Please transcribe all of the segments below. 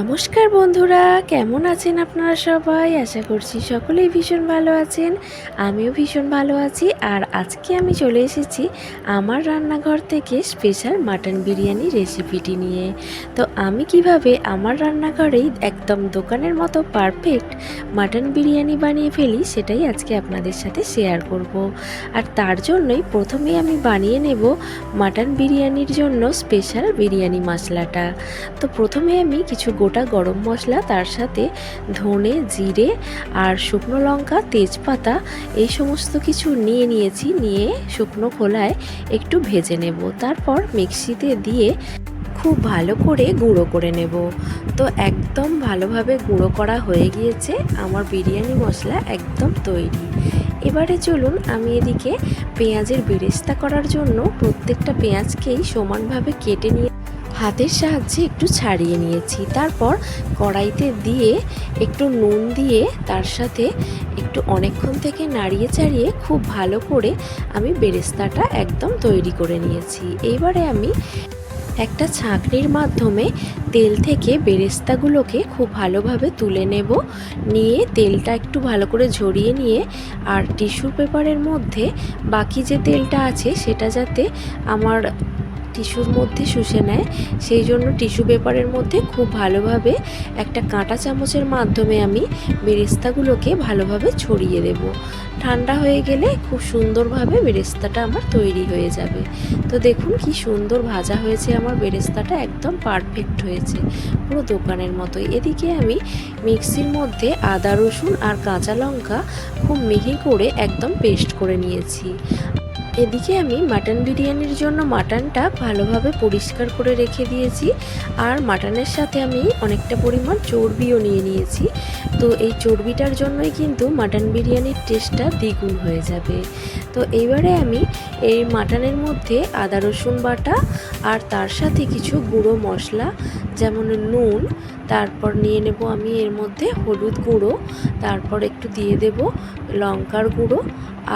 নমস্কার বন্ধুরা, কেমন আছেন আপনারা সবাই? আশা করছি সকলেই ভীষণ ভালো আছেন। আমিও ভীষণ ভালো আছি। আর আজকে আমি চলে এসেছি আমার রান্নাঘর থেকে স্পেশাল মাটন বিরিয়ানি রেসিপিটি নিয়ে। তো আমি কীভাবে আমার রান্নাঘরেই একদম দোকানের মতো পারফেক্ট মাটন বিরিয়ানি বানিয়ে ফেলি, সেটাই আজকে আপনাদের সাথে শেয়ার করব। আর তার জন্যই প্রথমে আমি বানিয়ে নেব মাটন বিরিয়ানির জন্য স্পেশাল বিরিয়ানি মশলাটা। তো প্রথমে আমি কিছু গোটা গরম মশলা, তার সাথে ধনে, জিরে আর শুকনো লঙ্কা, তেজপাতা, এই সমস্ত কিছু নিয়ে নিয়েছি, নিয়ে শুকনো খোলায় একটু ভেজে নেব। তারপর মিক্সিতে দিয়ে খুব ভালো করে গুঁড়ো করে নেব। তো একদম ভালোভাবে গুঁড়ো করা হয়ে গিয়েছে, আমার বিরিয়ানি মশলা একদম তৈরি। এবারে চলুন আমি এদিকে পেঁয়াজের বেরেস্তা করার জন্য প্রত্যেকটা পেঁয়াজকেই সমানভাবে কেটে নিয়ে হাতের সাহায্যে একটু ছাড়িয়ে নিয়েছি। তারপর কড়াইতে দিয়ে একটু নুন দিয়ে তার সাথে একটু অনেকক্ষণ থেকে নাড়িয়ে চাড়িয়ে খুব ভালো করে আমি বেরেস্তাটা একদম তৈরি করে নিয়েছি। এইবারে আমি একটা ছাঁকনির মাধ্যমে তেল থেকে বেরেস্তাগুলোকে খুব ভালোভাবে তুলে নেব। নিয়ে তেলটা একটু ভালো করে ঝরিয়ে নিয়ে আর টিস্যু পেপারের মধ্যে বাকি যে তেলটা আছে সেটা যাতে আমার টিস্যুর মধ্যে শুষে নেয়। সেই জন্য টিস্যু পেপারের মধ্যে খুব ভালোভাবে একটা কাঁটা চামচের মাধ্যমে আমি বেরেস্তাগুলোকে ভালোভাবে ছড়িয়ে দেব। ঠান্ডা হয়ে গেলে খুব সুন্দরভাবে বেরেস্তাটা আমার তৈরি হয়ে যাবে। তো দেখুন কি সুন্দর ভাজা হয়েছে আমার বেরেস্তাটা, একদম পারফেক্ট হয়েছে পুরো দোকানের মতো এদিকে আমি মিক্সির মধ্যে আদা রসুন আর কাঁচা লঙ্কা খুব মিহি করে একদম পেস্ট করে নিয়েছি। এদিকে আমি মাটন বিরিয়ানির জন্য মাটনটা ভালোভাবে পরিষ্কার করে রেখে দিয়েছি। আর মাটনের সাথে আমি অনেকটা পরিমাণ চর্বিও নিয়ে নিয়েছি। তো এই চর্বিটার জন্যই কিন্তু মাটন বিরিয়ানির টেস্টটা দ্বিগুণ হয়ে যাবে। তো এইবারে আমি এই মাটনের মধ্যে আদা রসুন বাটা আর তার সাথে কিছু গুঁড়ো মশলা, যেমন নুন তারপর নিয়ে নেব আমি এর মধ্যে হলুদ গুঁড়ো, তারপর একটু দিয়ে দেব লঙ্কার গুঁড়ো,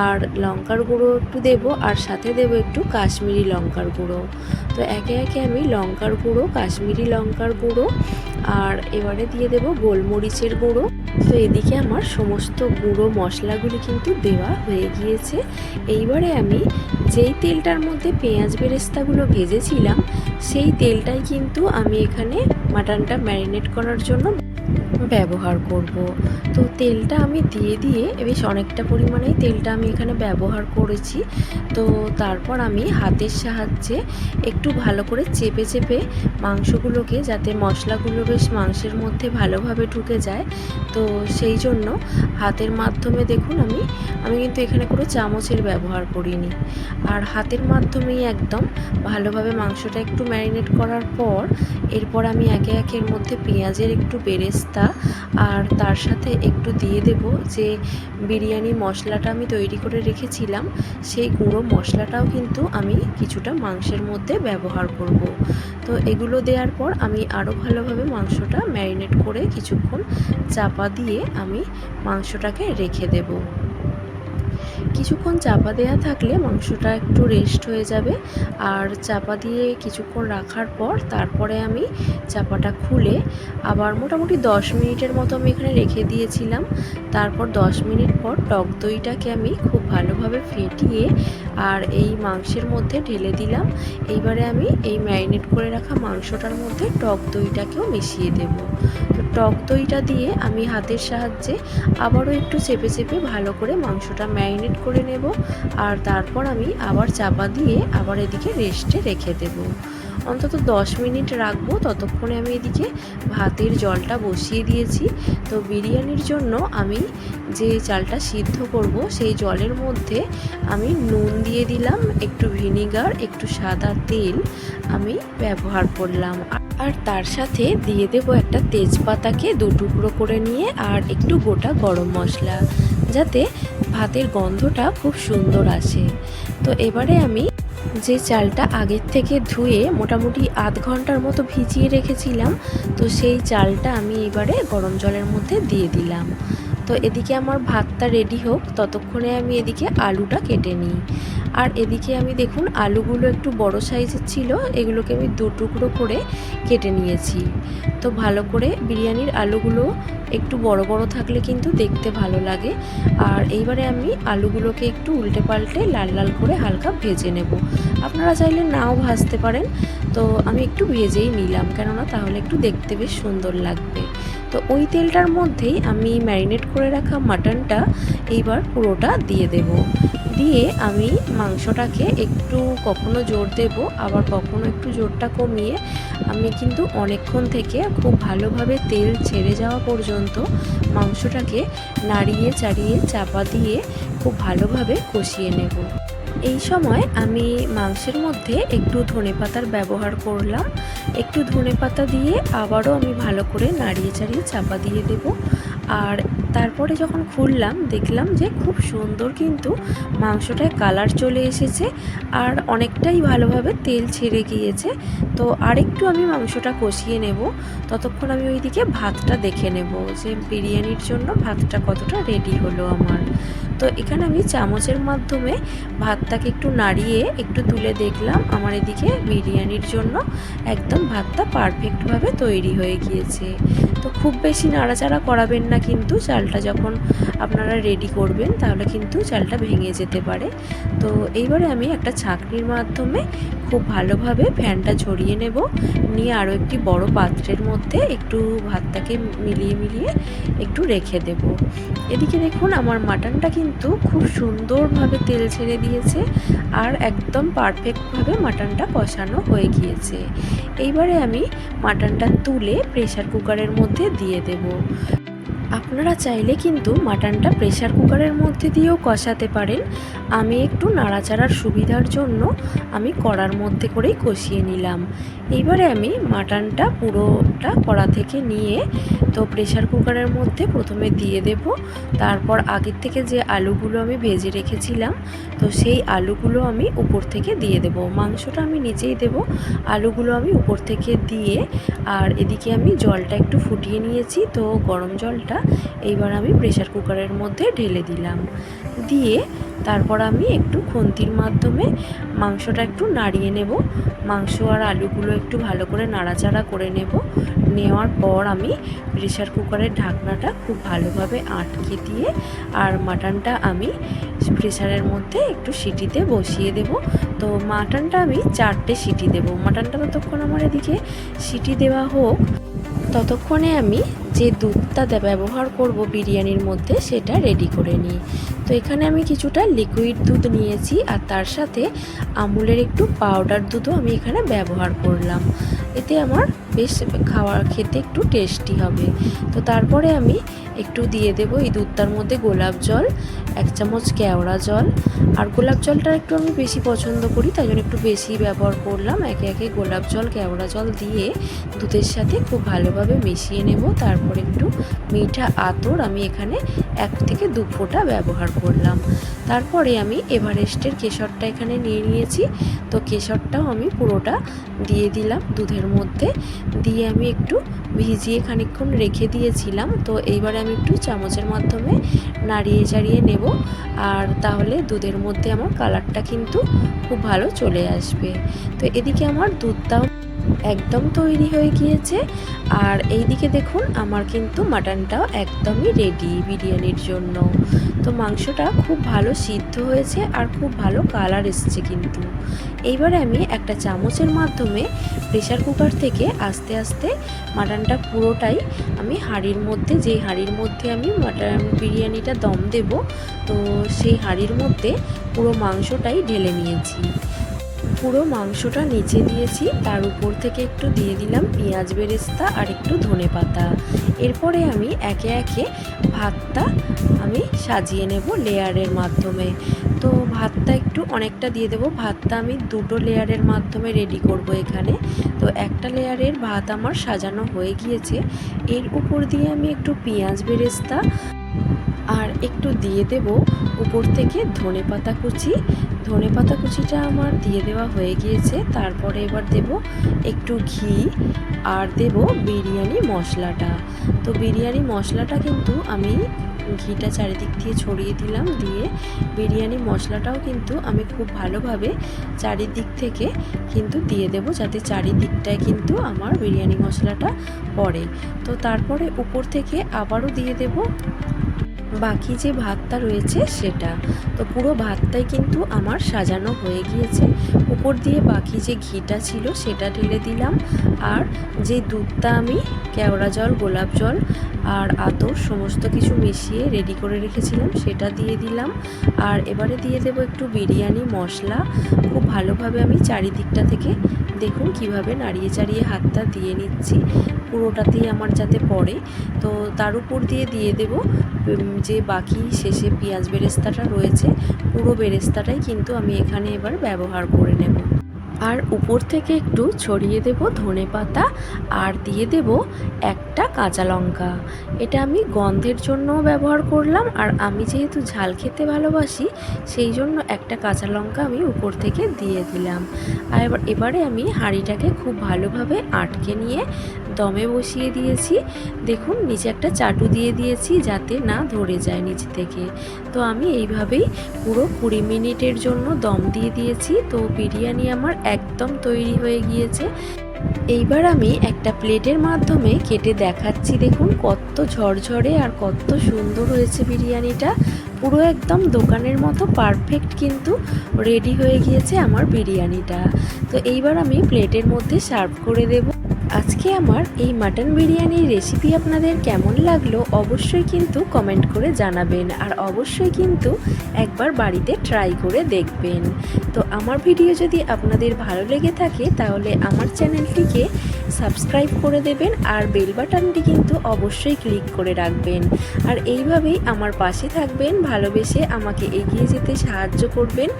আর লঙ্কার গুঁড়ো একটু দেব, আর সাথে দেব একটু কাশ্মীরি লঙ্কার গুঁড়ো। তো একে একে আমি লঙ্কার গুঁড়ো, কাশ্মীরি লঙ্কার গুঁড়ো, আর এবারে দিয়ে দেব গোলমরিচের গুঁড়ো। তো এদিকে আমার সমস্ত গুঁড়ো মশলাগুলি কিন্তু দেওয়া হয়ে গিয়েছে। এইবারে আমি যেই তেলটার মধ্যে পেঁয়াজ বেরেস্তাগুলো ভেজেছিলাম, সেই তেলটাই কিন্তু আমি এখানে মাটনটা ম্যারিনেট করার জন্য ব্যবহার করব। তো তেলটা আমি দিয়ে দিয়ে, বেশ অনেকটা পরিমাণেই তেলটা আমি এখানে ব্যবহার করেছি। তো তারপর আমি হাতের সাহায্যে একটু ভালো করে চেপে চেপে মাংসগুলোকে যাতে মশলাগুলো বেশ মাংসের মধ্যে ভালোভাবে ঢুকে যায়। তো সেই জন্য হাতের মাধ্যমে দেখুন আমি আমি কিন্তু এখানে কোনো চামচের ব্যবহার করিনি। আর হাতের মাধ্যমেই একদম ভালোভাবে মাংসটা একটু ম্যারিনেট করার পর, এরপর আমি একে একের মধ্যে পেঁয়াজের একটু বেরেস্তা আর তার সাথে একটু দিয়ে দেব যে বিরিয়ানি মশলাটা আমি তৈরি করে রেখেছিলাম, সেই গুঁড়ো মশলাটাও কিন্তু আমি কিছুটা মাংসের মধ্যে ব্যবহার করব। তো এগুলো দেওয়ার পর আমি আরও ভালোভাবে মাংসটা ম্যারিনেট করে কিছুক্ষণ চাপা দিয়ে আমি মাংসটাকে রেখে দেবো। কিছুক্ষণ চাপা দেওয়া থাকলে মাংসটা একটু রেস্ট হয়ে যাবে। আর চাপা দিয়ে কিছুক্ষণ রাখার পর তারপরে আমি চাপাটা খুলে আবার মোটামুটি দশ মিনিটের মতো আমি এখানে রেখে দিয়েছিলাম। তারপর দশ মিনিট পর টক দইটাকে আমি খুব ভালোভাবে ফেটিয়ে আর এই মাংসের মধ্যে ঢেলে দিলাম। এইবারে আমি এই ম্যারিনেট করে রাখা মাংসটার মধ্যে টক দইটাকেও মিশিয়ে দেব। তো টক দইটা দিয়ে আমি হাতের সাহায্যে আবারও একটু চেপে চেপে ভালো করে মাংসটা ম্যারিনেট করে নেব আর তারপর আমি আবার চাপা দিয়ে আবার এদিকে রেস্টে রেখে দেব। অন্তত দশ মিনিট রাখব, ততক্ষণে আমি এদিকে ভাতের জলটা বসিয়ে দিয়েছি। তো বিরিয়ানির জন্য আমি যে চালটা সিদ্ধ করব, সেই জলের মধ্যে আমি নুন দিয়ে দিলাম, একটু ভিনিগার, একটু সাদা তেল আমি ব্যবহার করলাম। আর তার সাথে দিয়ে দেব একটা তেজপাতাকে দু টুকরো করে নিয়ে আর একটু গোটা গরম মশলা, যাতে ভাতের গন্ধটা খুব সুন্দর আসে। তো এবারে আমি যে চালটা আগের থেকে ধুয়ে মোটামুটি আধ ঘণ্টার মতো ভিজিয়ে রেখেছিলাম, তো সেই চালটা আমি এবারে গরম জলের মধ্যে দিয়ে দিলাম। তো এদিকে আমার ভাতটা রেডি হোক, ততক্ষণে আমি এদিকে আলুটা কেটে নিই। আর এদিকে আমি দেখুন, আলুগুলো একটু বড় সাইজের ছিল, এগুলোকে আমি দু টুকরো করে কেটে নিয়েছি। তো ভালো করে বিরিয়ানির আলুগুলো একটু বড় বড় থাকলে কিন্তু দেখতে ভালো লাগে। আর এইবারে আমি আলুগুলোকে একটু উল্টে পাল্টে লাল লাল করে হালকা ভেজে নেব। আপনারা চাইলে নাও ভাজতে পারেন। তো আমি একটু ভেজেই নিলাম, কেননা তাহলে একটু দেখতে বেশ সুন্দর লাগবে। তো ওই তেলটার মধ্যেই আমি ম্যারিনেট করে রাখা মাটনটা এইবার পুরোটা দিয়ে দেব। দিয়ে আমি মাংসটাকে একটু কখনো জোর দেব, আবার কখনো একটু জোরটা কমিয়ে আমি কিন্তু অনেকক্ষণ থেকে খুব ভালোভাবে তেল ছেড়ে যাওয়া পর্যন্ত মাংসটাকে নাড়িয়ে, চাড়িয়ে, চাপা দিয়ে খুব ভালোভাবে কষিয়ে নেব। এই সময় আমি মাংসের মধ্যে একটু ধনে পাতার ব্যবহার করলাম। একটু ধনে পাতা দিয়ে আবারও আমি ভালো করে নাড়িয়ে চাড়িয়ে চাপা দিয়ে দেব। আর তারপরে যখন খুললাম, দেখলাম যে খুব সুন্দর কিন্তু মাংসটায় কালার চলে এসেছে আর অনেকটাই ভালোভাবে তেল ছেড়ে গিয়েছে। তো আরেকটু আমি মাংসটা কষিয়ে নেব। ততক্ষণ আমি ওইদিকে ভাতটা দেখে নেব যে বিরিয়ানির জন্য ভাতটা কতটা রেডি হলো আমার। তো এখানে আমি চামচের মাধ্যমে ভাতটাকে একটু নাড়িয়ে একটু তুলে দেখলাম আমার এদিকে বিরিয়ানির জন্য একদম ভাতটা পারফেক্টভাবে তৈরি হয়ে গিয়েছে। তো খুব বেশি নাড়াচাড়া করাবেন না কিন্তু চালটা যখন আপনারা রেডি করবেন তাহলে কিন্তু চালটা ভেঙে যেতে পারে। তো এইবারে আমি একটা ছাঁকনির মাধ্যমে খুব ভালোভাবে ফ্যানটা ঝরিয়ে নেব। নিয়ে আরও একটি বড় পাত্রের মধ্যে একটু ভাতটাকে মিলিয়ে মিলিয়ে একটু রেখে দেব। এদিকে দেখুন আমার মাটনটা কিন্তু খুব সুন্দরভাবে তেল ছেড়ে দিয়েছে আর একদম পারফেক্টভাবে মাটনটা কষানো হয়ে গিয়েছে। এইবারে আমি মাটনটা তুলে প্রেশার কুকারের মধ্যে দিয়ে দেব। আপনারা চাইলে কিন্তু মাটনটা প্রেশার কুকারের মধ্যে দিয়েও কষাতে পারেন। আমি একটু নাড়াচাড়ার সুবিধার জন্য আমি কড়ার মধ্যে করেই কষিয়ে নিলাম। এইবারে আমি মাটনটা পুরোটা কড়া থেকে নিয়ে তো প্রেশার কুকারের মধ্যে প্রথমে দিয়ে দেব। তারপর আগের থেকে যে আলুগুলো আমি ভেজে রেখেছিলাম, তো সেই আলুগুলো আমি উপর থেকে দিয়ে দেব। মাংসটা আমি নিজেই দেব। আলুগুলো আমি উপর থেকে দিয়ে আর এদিকে আমি জলটা একটু ফুটিয়ে নিয়েছি, তো গরম জলটা এইবার আমি প্রেশার কুকারের মধ্যে ঢেলে দিলাম। দিয়ে তারপর আমি একটু খুন্তির মাধ্যমে মাংসটা একটু নাড়িয়ে নেব। মাংস আর আলুগুলো একটু ভালো করে নাড়াচাড়া করে নেব। নেওয়ার পর আমি প্রেশার কুকারের ঢাকনাটা খুব ভালোভাবে আটকে দিয়ে আর মাটনটা আমি প্রেশারের মধ্যে একটু সিটিতে বসিয়ে দেব। তো মাটনটা আমি চারটে সিটি দেব। মাটনটা ততক্ষণ আমার এদিকে সিটি দেওয়া হোক। ততক্ষণে আমি যে দুধটা ব্যবহার করব বিরিয়ানির মধ্যে, সেটা রেডি করে নিই। তো এখানে আমি কিছুটা লিকুইড দুধ নিয়েছি, আর তার সাথে আমুলের একটু পাউডার দুধও আমি এখানে ব্যবহার করলাম। এতে আমার বেশ খাওয়ার খেতে একটু টেস্টি হবে। তো তারপরে আমি একটু দিয়ে দেব এই দুধটার মধ্যে গোলাপ জল, এক চামচ কেওড়া জল। আর গোলাপ জলটা একটু আমি বেশি পছন্দ করি, তাই জন্য একটু বেশি ব্যবহার করলাম। একে একে গোলাপ জল, কেওড়া জল দিয়ে দুধের সাথে খুব ভালোভাবে মিশিয়ে নেব। তারপর একটু মিঠা আতর আমি এখানে এক থেকে দু ফোঁটা ব্যবহার করলাম। তারপরে আমি এভারেস্টের কেশরটা এখানে নিয়ে নিয়েছি। তো কেশরটাও আমি পুরোটা দিয়ে দিলাম দুধের মধ্যে। দিয়ে আমি একটু ভিজিয়ে খানিকক্ষণ রেখে দিয়েছিলাম। তো এইবারে আমি একটু চামচের মাধ্যমে নাড়িয়ে চাড়িয়ে নেব। আর তাহলে দুধের মধ্যে আমার কালারটা কিন্তু খুব ভালো চলে আসবে। তো এদিকে আমার দুধটাও একদম তৈরি হয়ে গিয়েছে। আর এইদিকে দেখুন, আমার কিন্তু মাটনটাও একদমই রেডি বিরিয়ানির জন্য। তো মাংসটা খুব ভালো সিদ্ধ হয়েছে আর খুব ভালো কালার এসেছে কিন্তু। এইবারে আমি একটা চামচের মাধ্যমে প্রেশার কুকার থেকে আস্তে আস্তে মাটনটা পুরোটাই আমি হাঁড়ির মধ্যে যে হাঁড়ির মধ্যে আমি মাটন বিরিয়ানিটা দম দেব, তো সেই হাঁড়ির মধ্যে পুরো মাংসটাই ঢেলে নিয়েছি। পুরো মাংসটা নিচে দিয়েছি তার উপর থেকে একটু দিয়ে দিলাম পেঁয়াজ বেরেস্তা আর একটু ধনে পাতা। এরপরে আমি একে একে ভাতটা আমি সাজিয়ে নেব লেয়ারের মাধ্যমে। তো ভাতটা একটু অনেকটা দিয়ে দেবো। ভাতটা আমি দুটো লেয়ারের মাধ্যমে রেডি করব এখানে। তো একটা লেয়ারের ভাত আমার সাজানো হয়ে গিয়েছে। এর উপর দিয়ে আমি একটু পেঁয়াজ বেরেস্তা একটু দিয়ে দেব। উপর থেকে ধনে পাতা কুচি। ধনে পাতা কুচিটা আমার দিয়ে দেওয়া হয়ে গিয়েছে। তারপরে এবার দেব একটু ঘি আর দেব বিরিয়ানি মশলাটা। তো বিরিয়ানি মশলাটা কিন্তু আমি ঘিটা চারিদিক দিয়ে ছড়িয়ে দিলাম দিয়ে বিরিয়ানি মশলাটাও কিন্তু আমি খুব ভালোভাবে চারিদিক থেকে কিন্তু দিয়ে দেব যাতে চারিদিকটায় কিন্তু আমার বিরিয়ানি মশলাটা পড়ে। তো তারপরে উপর থেকে আবারও দিয়ে দেব বাকি যে ভাতটা রয়েছে সেটা। তো পুরো ভাতটাই কিন্তু আমার সাজানো হয়ে গিয়েছে। উপর দিয়ে বাকি যে ঘিটা ছিল সেটা ঢেলে দিলাম। আর যে দুধটা আমি কেওড়া জল, গোলাপ জল আর আতর সমস্ত কিছু মিশিয়ে রেডি করে রেখেছিলাম, সেটা দিয়ে দিলাম। আর এবারে দিয়ে দেব একটু বিরিয়ানি, মশলা। খুব ভালোভাবে আমি চারিদিকটা থেকে দেখুন কীভাবে নাড়িয়ে চাড়িয়ে হাতটা দিয়ে নিচ্ছি। পুরোটাতেই আমার যাতে পড়ে। তো তার উপর দিয়ে দিয়ে দেব যে বাকি শেষে পেঁয়াজ বেরেস্তাটা রয়েছে, পুরো বেরেস্তাটাই কিন্তু আমি এখানে এবার ব্যবহার করে নেব। আর উপর থেকে একটু ছড়িয়ে দেব ধনে পাতা আর দিয়ে দেব একটা কাঁচা লঙ্কা। এটা আমি গন্ধের জন্যও ব্যবহার করলাম আর আমি যেহেতু ঝাল খেতে ভালোবাসি, সেই জন্য একটা কাঁচা লঙ্কা আমি উপর থেকে দিয়ে দিলাম। আর এবার এবারে আমি হাঁড়িটাকে খুব ভালোভাবে আটকে নিয়ে দমে বসিয়ে দিয়েছি। দেখুন, নিচে একটা চাটু দিয়ে দিয়েছি যাতে না ধরে যায় নিচে থেকে। তো আমি এইভাবেই পুরো কুড়ি মিনিটের জন্য দম দিয়ে দিয়েছি। তো বিরিয়ানি আমার একদম তৈরি হয়ে গিয়েছে। এইবার আমি একটা প্লেটের মাধ্যমে কেটে দেখাচ্ছি। দেখুন, কত ঝরঝরে আর কত সুন্দর হয়েছে বিরিয়ানিটা। পুরো একদম দোকানের মতো পারফেক্ট কিন্তু রেডি হয়ে গিয়েছে আমার বিরিয়ানিটা। তো এইবার আমি প্লেটের মধ্যে সার্ভ করে দেব। আজকে আমার এই মাটন বিরিয়ানির রেসিপি আপনাদের কেমন লাগল অবশ্যই কিন্তু কমেন্ট করে জানাবেন। আর অবশ্যই কিন্তু একবার বাড়িতে ট্রাই করে দেখবেন। তো আমার ভিডিও যদি আপনাদের ভালো লেগে থাকে তাহলে আমার চ্যানেলটিকে সাবস্ক্রাইব করে দেবেন আর বেল বাটনটি কিন্তু অবশ্যই ক্লিক করে রাখবেন। আর এইভাবেই আমার পাশে থাকবেন, ভালোবেসে আমাকে এগিয়ে যেতে সাহায্য করবেন।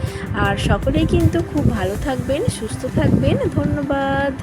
আর সকলেই কিন্তু খুব ভালো থাকবেন, সুস্থ থাকবেন। ধন্যবাদ।